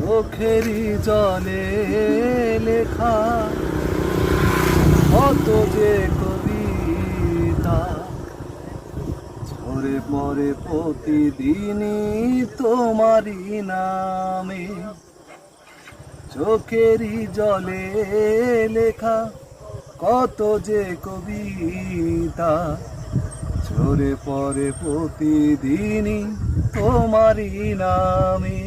চোখেরই জলে লেখা কত যে কবিতা। ঝরে পড়ে প্রতিদিনই তোমারই নামে। চোখেরই জলে লেখা কত যে কবিতা। ঝরে পরে প্রতিদিনই তোমারই নামে।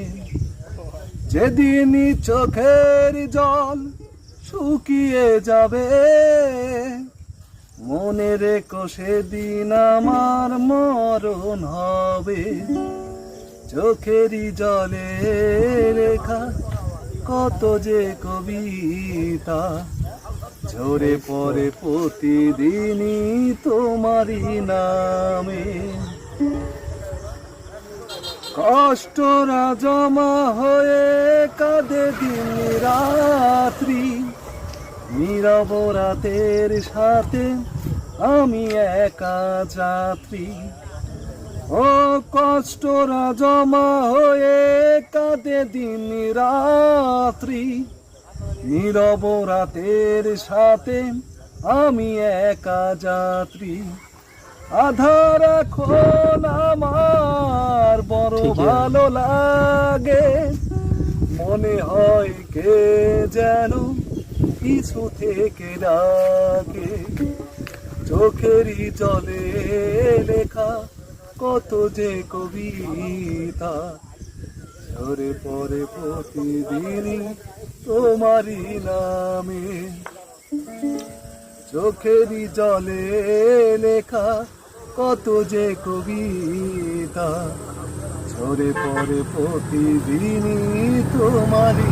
যেদিনই চোখের জল শুকিয়ে যাবে, মনে রেখো সেদিন আমার মরণ হবে। চোখেরই জলে রেখা কত যে কবিতা ঝরে পড়ে প্রতিদিনই তোমারই নামে। কষ্টরা জমা হয়ে কাঁদে দিন রাত্রি। নীরব রাতের সাথে আমি একা যাত্রী। ও কষ্টরা জমা হয়ে কাঁদে দিন রাত্রি। নীরব রাতের সাথে আমি একা যাত্রী। আধার এখন আমার বড় ভালো লাগে। মনে হয় কে যেন কিছু থেকে ডাকে। চোখেরই জলে লেখা কত যে কবিতা ঝরে পরে প্রতিদিনই তোমারই নামে। চোখেরই জলে লেখা কত যে কবিতা, ঝরে পরে প্রতিদিনই তোমারই